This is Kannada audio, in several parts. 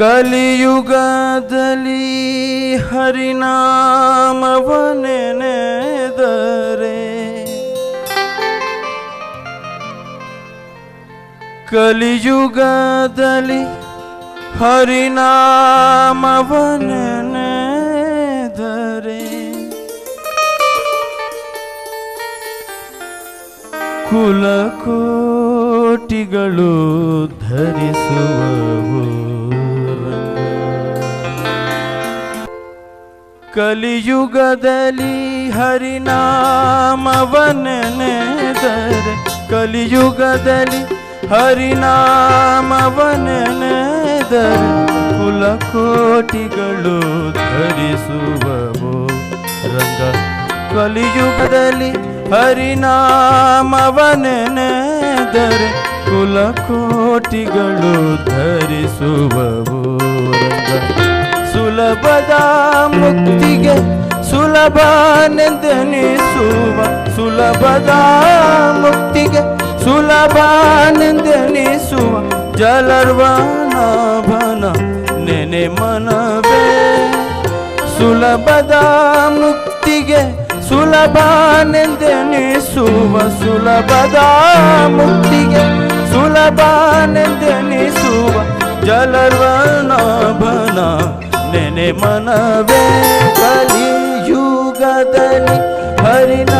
ಕಲಿಯುಗದಲ್ಲಿ ಹರಿನಾಮವನೆನೆದರೆ ಕಲಿಯುಗದಲ್ಲಿ ಹರಿನಾಮವನೆನೆದರೆ ಕುಲಕೋಟಿಗಳು ಧರಿಸುವವು. ಕಲಿಯುಗದಲ್ಲಿ ಹರಿನಾಮವನೆನೆದರೆ ಕಲಿಯುಗದಲ್ಲಿ ಹರಿನಾಮವನೆನೆದರೆ ಕುಲಕೋಟಿಗಳು ಧರಿಸುವವು. ರಂಗ ಕಲಿಯುಗದಲ್ಲಿ ಹರಿನಾಮವನೆನೆದರೆ ಕುಲಕೋಟಿಗಳು ಧರಿಸುವವು. ರಂಗ ಸುಲಭದ ಮುಕ್ತಿಗೆ ಸುಲಭನೆಂದೆನಿಸುವ ಸುಲಭದ ಮುಕ್ತಿಗೆ ಸುಲಭನೆಂದೆನಿಸುವ ಜಲರ್ವನಾಭನ ನೆನೆ ಮನವೇ ಸುಲಭದ ಮುಕ್ತಿಗೆ ಸುಲಭನೆಂದೆನಿಸುವ ಸುಲಭದ ಮುಕ್ತಿಗೆ ಸುಲಭನೆಂದೆನಿಸುವ ಜಲರ್ವನಾಭನ ನೆನೆ ಮನವೇ ಕಲಿಯುಗದಲ್ಲಿ ಹರಿನಾಮವನೆನೆದರೆ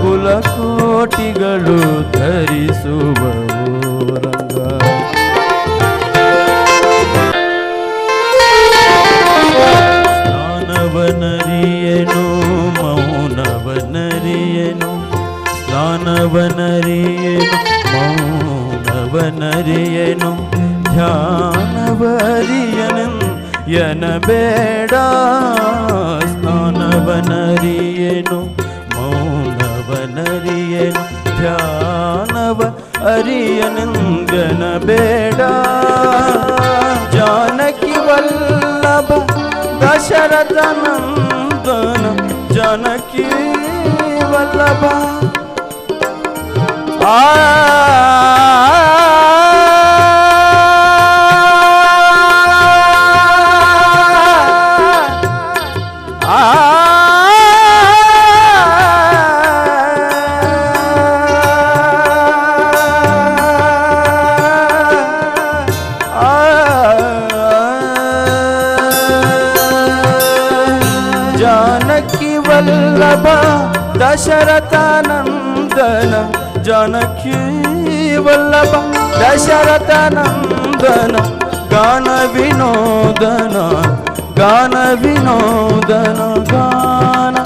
ಕುಲಕೋಟಿಗಳು ಧರಿಸುವವು ಸ್ನಾನವನರಿಯನು ಮೌನವನರಿಯನು ಸ್ನಾನವನರಿಯನು ಮೌನವನರಿಯನು ಧ್ಯಾನವರಿಯನು ಎನಬೇಡ ಸ್ನಾನವನರಿಯನು ಮೌನವನರಿಯನು ಧ್ಯಾನವ ಅರಿಯನೆಂದನಬೇಡ ಜಾನಕಿ ವಲ್ಲಭ ದಶರಥ ನಂದನ ಜನಕಿ ವಲ್ಲಭ वल्लभ दशरथनन्दन जनकी वल्लभ दशरथनन्दन गानविनोदन गानविनोदन गान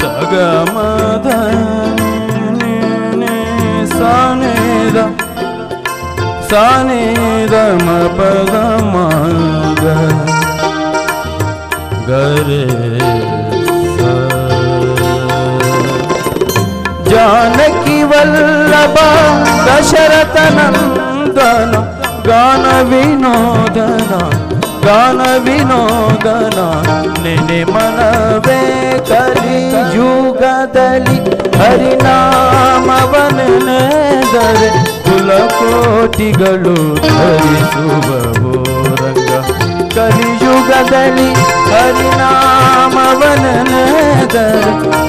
सगमद சானேதா சானேதம பதமாக கரே ஜானகி வல்லபா தசரத நந்தன கான வினோதனா ಸ. ಗಾನ ವಿನೋದನ ನೆನೆ ಮನವೇ ಕಲಿ ಯುಗದಲ್ಲಿ ಹರಿನಾಮವನೆನೆದರೆ ಕುಲಕೋಟಿಗಳು ಧರಿಸುವವು ರಂಗ ಕಲಿಯುಗದಲ್ಲಿ ಹರಿನಾಮವನೆನೆದರೆ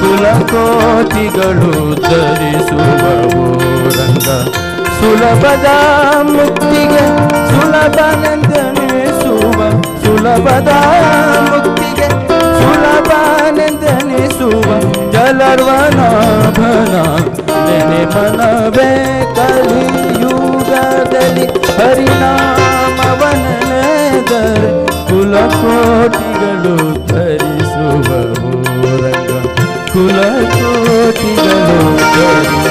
ಕುಲಕೋಟಿಗಳು ಧರಿಸುವವು ರಂಗ ಸುಲಭದ ಮುಕ್ತಿಗೆ ಸುಲಭನೆಂದೆನಿಸುವ ಸುಲಭದ ಮುಕ್ತಿಗೆ ಸುಲಭನೆಂದೆನಿಸುವ ಜಲರ್ವನಾಭನ ನೆನೆ ಮನವೇ ಕಲಿಯುಗದಲ್ಲಿ ಪರಿಣಾಮವನೆದರೆ ಕುಲಕೋಟಿಗಳು ಧರಿಸುವ ಕುಲಕೋಟಿಗಳು ಧರಿಸುವ